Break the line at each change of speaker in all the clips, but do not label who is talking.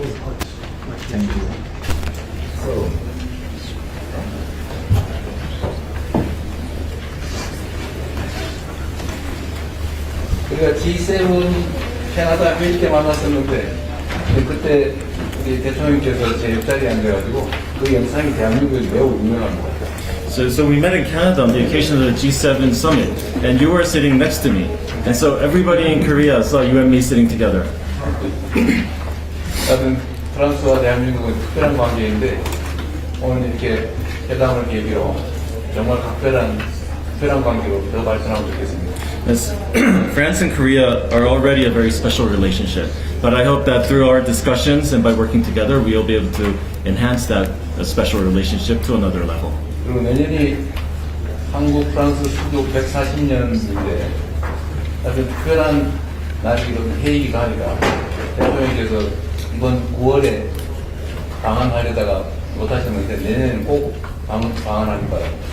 Thank you. So,
우리가 G7 캐나다 회의 때 만났었는데 그때 우리 대통령께서 제 옆자리에 앉아가지고 그 영상이 대한민국에 매우 유명한 것 같아요.
So, so we met in Canada on the occasion of the G7 summit, and you were sitting next to me. And so everybody in Korea saw you and me sitting together.
나는 프랑스와 대한민국은 특별한 관계인데 오늘 이렇게 회담을 계기로 정말 각별한 특별한 관계로 더 발전하면 좋겠습니다.
As France and Korea are already a very special relationship, but I hope that through our discussions and by working together, we'll be able to enhance that uh, special relationship to another level.
그리고 내년이 한국 프랑스 수교 140년인데 아주 특별한 날이기도 해이기도 하니까 대통령께서 이번 9월에 방한하려다가 못하셨는데 내년에는 꼭 방, 방한하기 바랍니다.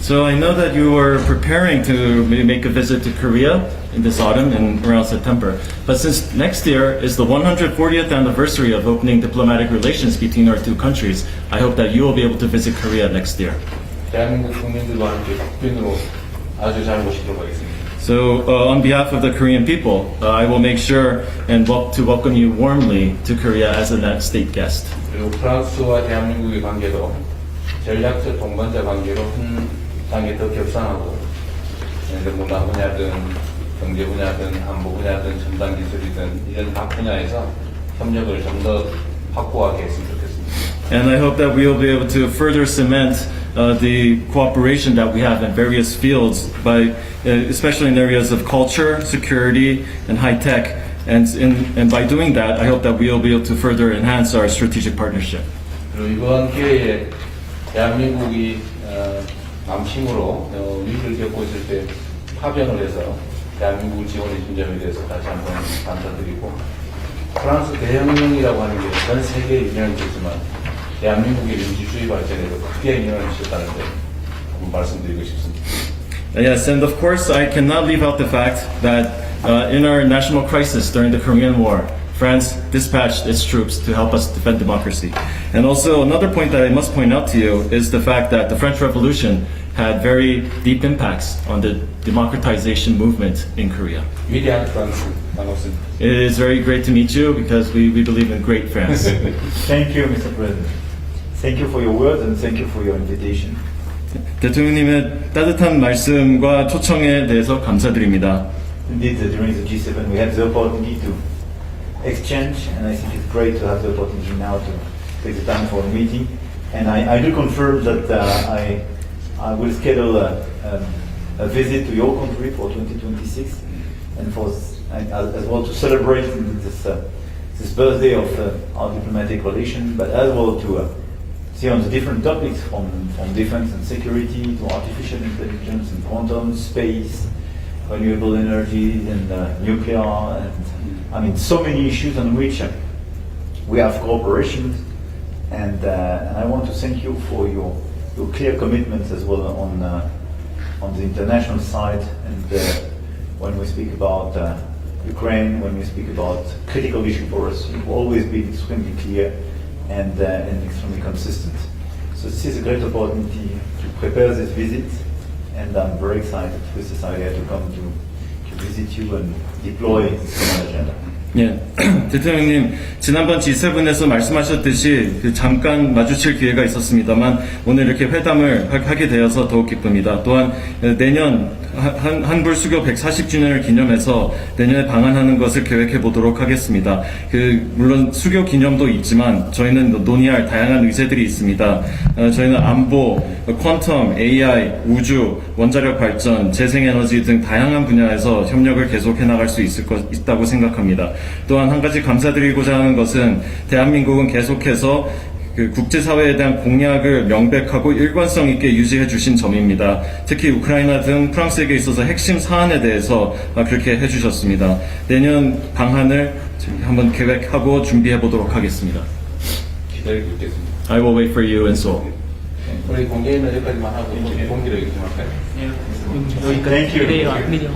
So I know that you were preparing to maybe make a visit to Korea in this autumn and around September. But since next year is the 140th anniversary of opening diplomatic relations between our two countries, I hope that you will be able to visit Korea next year.
대한민국 국민들과 함께 국빈으로 아주 잘 모시도록 하겠습니다.
So uh, on behalf of the Korean people, uh, I will make sure and wel- to welcome you warmly to Korea as a net state guest.
그리고 프랑스와 대한민국의 관계도 전략적 동반자 관계로 한 단계 더 격상하고 예를 들어 문화 분야든 경제 분야든 안보 분야든 첨단 기술이든 이런 각 분야에서 협력을 좀 더 확고하게 했으면 좋겠습니다.
And I hope that we will be able to further cement uh, the cooperation that we have in various fields, by, uh, especially in areas of culture, security, and high tech. And, in, and by doing that, I hope that we will be able to further enhance our strategic partnership.
그리고 이번 기회에 대한민국이 어, 남침으로 어, 위기를 겪고 있을 때 파병을 해서 대한민국을 지원해 준 점에 대해서 다시 한번 감사드리고 프랑스 대혁명이라고 하는 게 전 세계에 영향을 미쳤지만 대한민국의 민주주의 발전에도 크게 영향을 미쳤다는 점 한번 말씀드리고 싶습니다.
Yes, and of course, I cannot leave out the fact that uh, in our national crisis during the Korean War, France dispatched its troops to help us defend democracy. And also, another point that I must point out to you is the fact that the French Revolution had very deep impacts on the democratization movement in Korea.
위대한 프랑스 반갑습니다.
It is very great to meet you because we, we believe in great France.
thank you, Mr. President. Thank you for your words and thank you for your invitation.
대통령님의 따뜻한 말씀과 초청에 대해서 감사드립니다.
Indeed, uh, during the G7, we had the opportunity to exchange, and I think it's great to have the opportunity now to take the time for a meeting. And I, I do confirm that uh, I, I will schedule a, um, a visit to your country for 2026, and for s- and as, as well to celebrate this uh, this birthday of uh, our diplomatic relation, but as well to uh, the different topics from, from defense and security to artificial intelligence and quantum space, renewable energy and uh, nuclear, and I mean so many issues on which we have cooperation. And, uh, and I want to thank you for your, your clear commitments as well on, uh, on the international side. And uh, when we speak about uh, Ukraine, when we speak about critical issue for us, you've always been extremely clear and, uh, and extremely consistent. So this is a great opportunity to prepare this visit, and I'm very excited with this idea to come to, to visit you and deploy this agenda.
예, 대통령님 지난번 G7에서 말씀하셨듯이 그 잠깐 마주칠 기회가 있었습니다만 오늘 이렇게 회담을 하- 하게 되어서 더욱 기쁩니다. 또한 내년 한, 한불 수교 140주년을 기념해서 내년에 방한하는 것을 계획해 보도록 하겠습니다. 그 물론 수교 기념도 있지만 저희는 논의할 다양한 의제들이 있습니다. 어, 저희는 안보, 퀀텀, AI, 우주, 원자력 발전, 재생에너지 등 다양한 분야에서 협력을 계속해 나갈 수 있을 것 있다고 생각합니다. 또한 한 가지 감사드리고자 하는 것은 대한민국은 계속해서 그 국제사회에 대한 공약을 명백하고 일관성 있게 유지해 주신 점입니다. 특히 우크라이나 등 프랑스에게 있어서 핵심 사안에 대해서 아, 그렇게 해 주셨습니다. 내년 방한을 한번 계획하고 준비해 보도록 하겠습니다.
기다리고 있겠습니다.
I will wait for you in Seoul.
우리 공개는 여기까지만 하고 공개를 이렇게 할까요?
Thank you.
미디어